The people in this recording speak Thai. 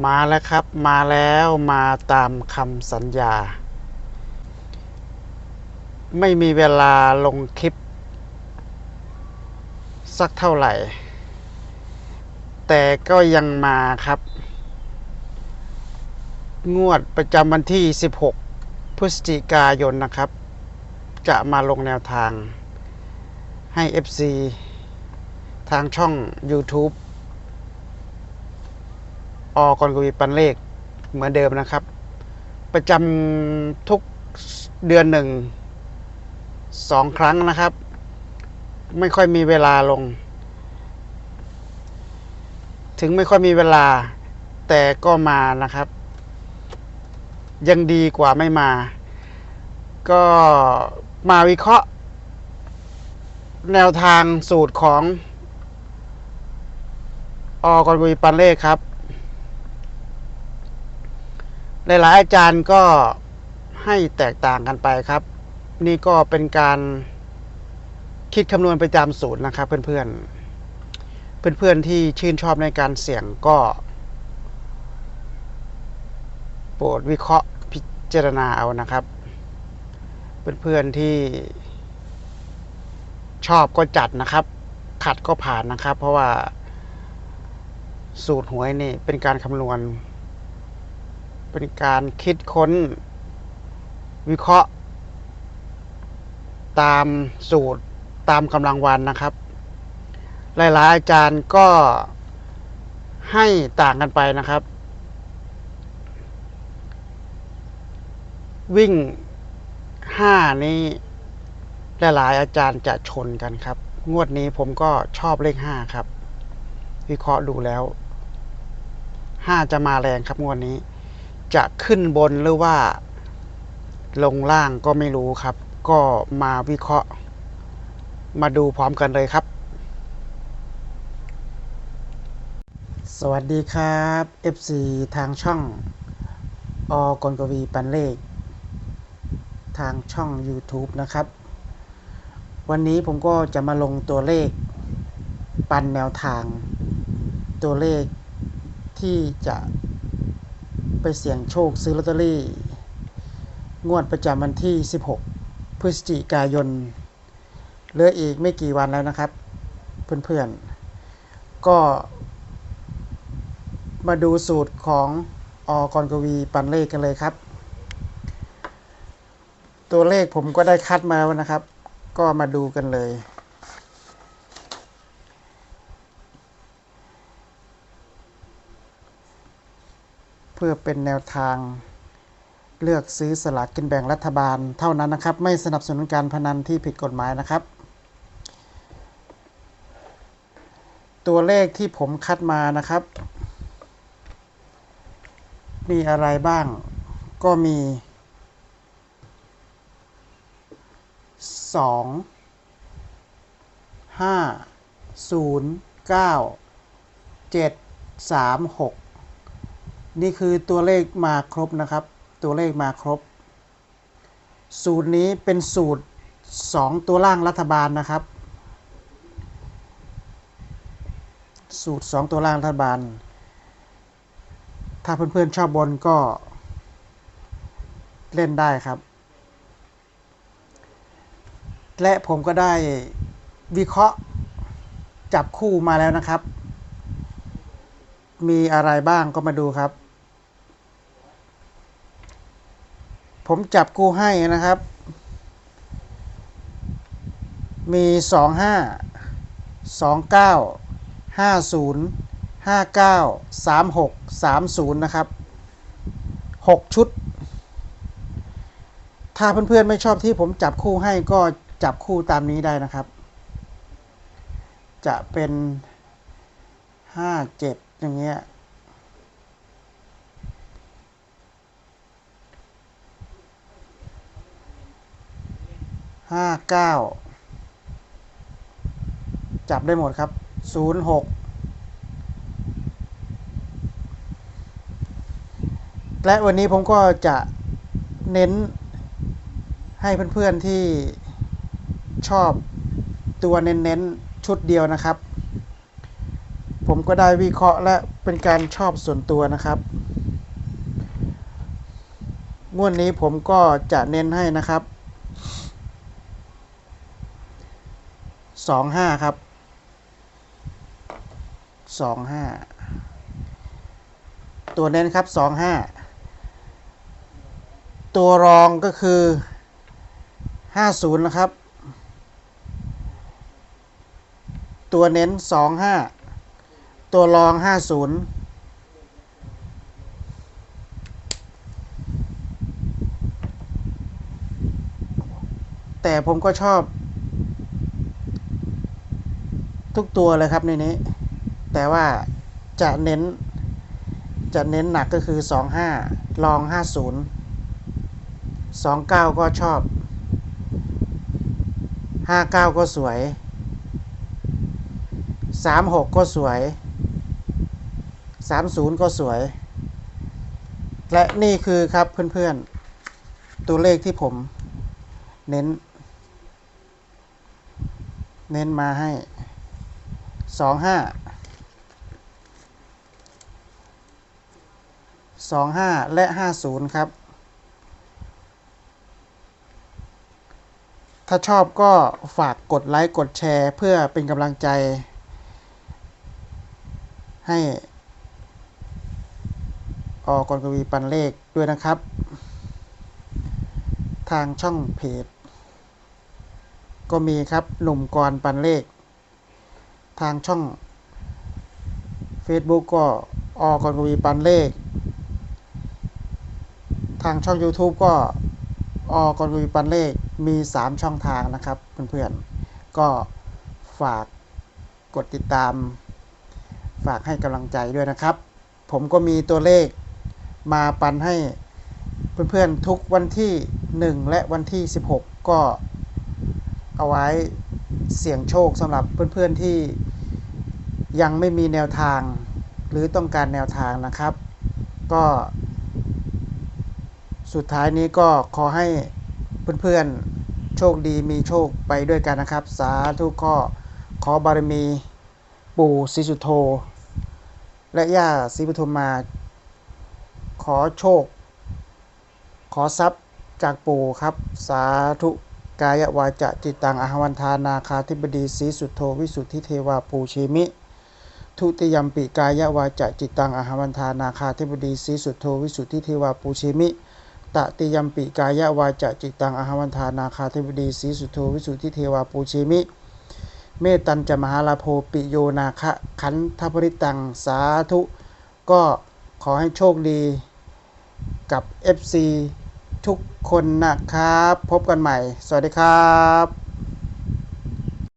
มาแล้วครับมาแล้วมาตามคำสัญญา ไม่มีเวลาลงคลิป สักเท่าไหร่ แต่ก็ยังมาครับ งวดประจำวันที่ 16 พฤศจิกายนนะครับ จะมาลงแนวทางให้ FC ทางช่อง YouTube อกรกวีปันเลขเหมือนเดิมนะครับ ประจำทุกเดือนหนึ่งสองครั้งนะครับ ไม่ค่อยมีเวลาลง ถึงไม่ค่อยมีเวลา แต่ก็มานะครับ ยังดีกว่าไม่มา ก็มาวิเคราะห์ แนวทางสูตรของอกรกวีปันเลขครับ หลายๆอาจารย์ก็ให้แตกต่างกันไปครับ นี่ก็เป็นการคิดคำนวณไปตามสูตรนะครับ เพื่อนๆ เพื่อนๆที่ชื่นชอบในการเสี่ยงก็ โปรดวิเคราะห์พิจารณาเอานะครับ เพื่อนๆที่ชอบก็จัดนะครับ ขัดก็ผ่านนะครับ เพราะว่าสูตรหวยนี่เป็นการคำนวณ เป็นการคิดค้น วิเคราะห์ ตามสูตรตามกำลังวันนะครับ หลายๆ อาจารย์ก็ให้ต่างกันไปนะครับ วิ่งห้านี้หลายๆ อาจารย์จะชนกันครับ งวดนี้ผมก็ชอบเลขห้าครับ วิเคราะห์ดูแล้วห้าจะมาแรงครับงวดนี้ จะขึ้นบนหรือว่า ลงล่างก็ไม่รู้ครับ ก็มาวิเคราะห์ มาดูพร้อมกันเลยครับ สวัสดีครับ FC ทางช่องอกลกวีปันเลข ทางช่อง YouTube นะครับ วันนี้ผมก็จะมาลงตัวเลข ปันแนวทาง ตัวเลขที่จะ ไปเสี่ยงโชคซื้อลอตเตอรี่ งวดประจำวันที่ 16 พฤศจิกายนเหลืออีกไม่กี่วันแล้วนะครับ เพื่อนๆ ก็มาดูสูตรของอกรกวีปันเลขกันเลยครับ ตัวเลขผมก็ได้คัดมาแล้วนะครับ ก็มาดูกันเลย พื่อเป็นแนวทางเลือกซื้อสลากกินแบ่งรัฐบาลเท่านั้นนะครับ ไม่สนับสนุนการพนันที่ผิดกฎหมายนะครับ ตัวเลขที่ผมคัดมานะครับ มีอะไรบ้างก็มี 2 5 0 9 7 3 6 นี่คือตัวเลขมาครบนะครับ ตัวเลขมาครบ สูตรนี้เป็นสูตร 2 ตัวล่างรัฐบาลนะครับ สูตร 2 ตัวล่างรัฐบาล ถ้าเพื่อนๆชอบบนก็เล่นได้ครับ และผมก็ได้วิเคราะห์จับคู่มาแล้วนะครับ มีอะไรบ้างก็มาดูครับ ผมจับคู่ให้นะครับ มีสองห้าสองเก้าห้าศูนย์ห้าเก้าสามหกสามศูนย์นะครับหกชุด ถ้าเพื่อนๆไม่ชอบที่ผมจับคู่ให้ก็จับคู่ตามนี้ได้นะครับ จะเป็นห้าเจ็ดอย่างเงี้ย ห้าเก้าจับได้หมดครับศูนย์หกและวันนี้ผมก็จะเน้นให้เพื่อนๆที่ชอบตัวเน้นๆชุดเดียวนะครับผผมก็ได้วิเคราะห์และเป็นการชอบส่วนตัวนะครับงวดนี้ผมก็จะเน้นให้นะครับ สองห้าครับสองห้าตัวเน้นครับสองห้าตัวรองก็คือห้าศูนย์นะครับ ตัวเน้นสองห้าตัวรองห้าศูนย์แต่ผมก็ชอบ ทุกตัวเลยครับในนี้ แต่ว่าจะเน้น จะเน้นหนักก็คือ 25 ลอง 50 29 ก็ชอบ 59 ก็สวย 36 ก็สวย 30 ก็สวย และนี่คือครับเพื่อนๆ ตัวเลขที่ผมเน้น เน้นมาให้ สองห้าสองห้าและห้าศูนย์ครับ ถ้าชอบก็ฝากกดไลค์ กดแชร์เพื่อเป็นกำลังใจ ให้ออกรกวีปันเลขด้วยนะครับ ทางช่องเพจ ก็มีครับหนุ่มกรปันเลข ทางช่อง Facebook ก็อกรกวีปันเลข ทางช่อง YouTube ก็อกรกวีปันเลขมี 3 ช่องทางนะครับ เพื่อนๆ ก็ฝากกดติดตาม ฝากให้กำลังใจด้วยนะครับ ผมก็มีตัวเลขมาปันให้เพื่อนๆทุกวันที่ 1 และวันที่ 16 ก็เอาไว้ เสี่ยงโชคสำหรับเพื่อนๆที่ยังไม่มีแนวทาง หรือต้องการแนวทางนะครับ ก็ สุดท้ายนี้ก็ขอให้เพื่อนๆโชคดีมีโชคไปด้วยกันนะครับ สาธุก็ขอบารมีปู่ศรีสุโธ และย่าศรีปทุมมา ขอโชค ขอทรัพย์จากปู่ครับ สาธุ กายวาจะจิตตังอหวันทานาคาธิบดีศีสุโธวิสุทธิเทวาปูชีมิ ทุติยมปิกายวาจะจิตตังอหวันทานาคาธิบดีศีสุโธวิสุทธิเทวาปูชีมิตติยมปิกายวาจะจิตตังอหวันทานาคาธิบดีศีสุโธวิสุทธิเทวาปูชีมิเมตตันจะมหาลาโภปิโยนาคะขันธปริตังสาธุ ก็ขอให้โชคดีกับ FC ทุกคนนะครับ พบกันใหม่ สวัสดีครับ